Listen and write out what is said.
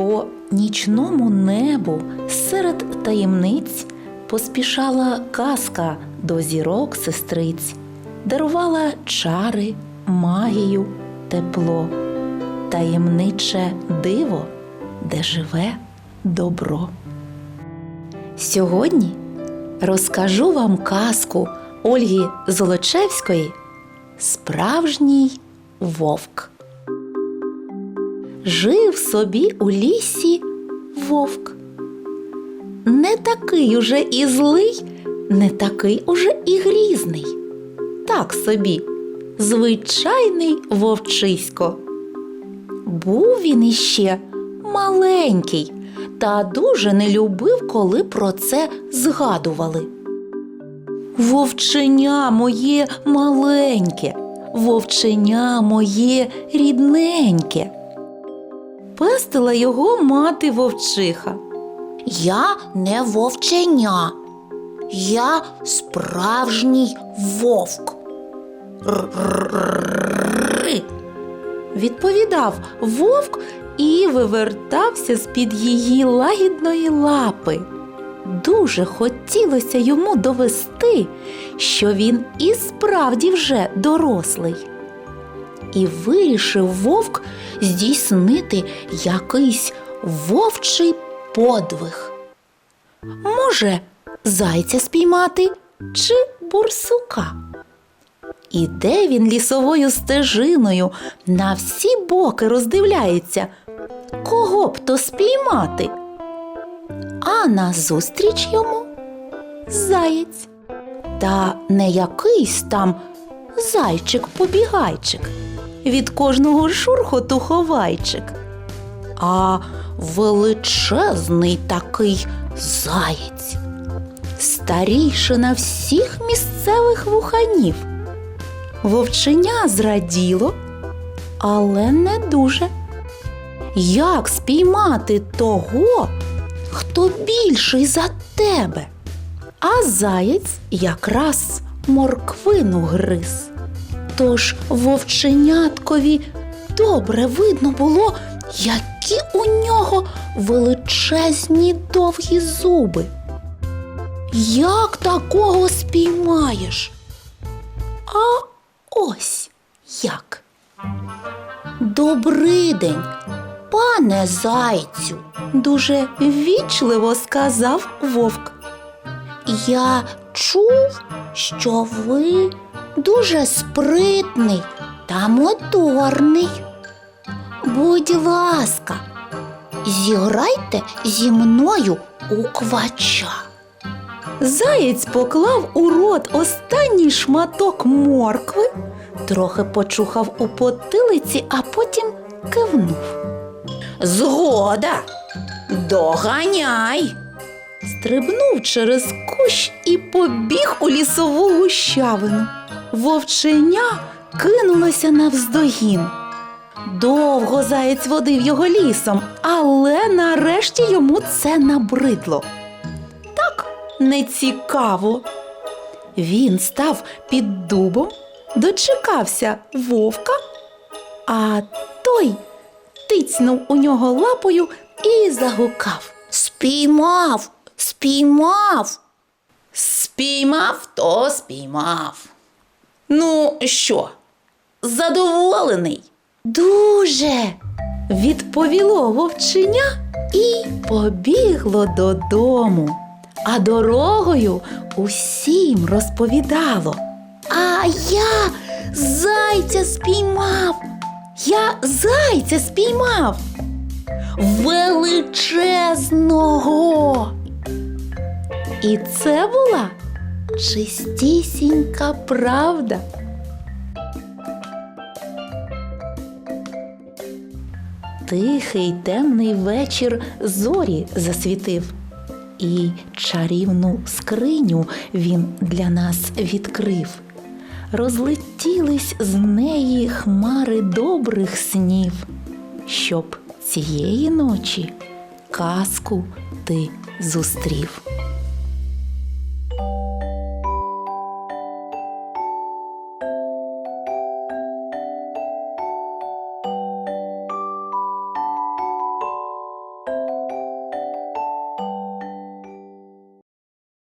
По нічному небу серед таємниць поспішала казка до зірок сестриць, дарувала чари, магію, тепло, таємниче диво, де живе добро. Сьогодні розкажу вам казку Ольги Золочевської Справжній вовк. Жив собі у лісі вовк. Не такий уже і злий, не такий уже і грізний. Так собі, звичайний вовчисько. Був він іще маленький та дуже не любив, коли про це згадували. Вовченя моє маленьке, вовченя моє рідненьке. Пестила його мати вовчиха. Я не вовченя, я справжній вовк. Відповідав вовк і вивертався з-під її лагідної лапи. Дуже хотілося йому довести, що він і справді вже дорослий. І вирішив вовк здійснити якийсь вовчий подвиг. Може, зайця спіймати чи бурсука. Іде він лісовою стежиною, на всі боки роздивляється, кого б то спіймати. А назустріч йому заєць. Та не якийсь там зайчик-побігайчик, від кожного шурхоту ховайчик, а величезний такий заєць, старішина всіх місцевих вуханів. Вовченя зраділо, але не дуже. Як спіймати того, хто більший за тебе? А заєць якраз морквину гриз. Тож вовченяткові добре видно було, які у нього величезні довгі зуби. Як такого спіймаєш? А ось як. Добрий день, пане зайцю. Дуже ввічливо сказав вовк. Я чув, що ви дуже спритний та моторний. Будь ласка, зіграйте зі мною у квача. Заєць поклав у рот останній шматок моркви, трохи почухав у потилиці, а потім кивнув. Згода, доганяй. Стрибнув через кущ і побіг у лісову гущавину. Вовченя кинулося навздогін. Довго заєць водив його лісом, але нарешті йому це набридло. Так нецікаво. Він став під дубом, дочекався вовка, а той тицьнув у нього лапою і загукав. Спіймав, спіймав. Спіймав, то спіймав. Ну, що, задоволений? Дуже. Відповіло вовченя і побігло додому. А дорогою усім розповідало. А я зайця спіймав. Я зайця спіймав. Величезного. І це була чистісінька правда. Тихий темний вечір зорі засвітив, і чарівну скриню він для нас відкрив. Розлетілись з неї хмари добрих снів, щоб цієї ночі казку ти зустрів.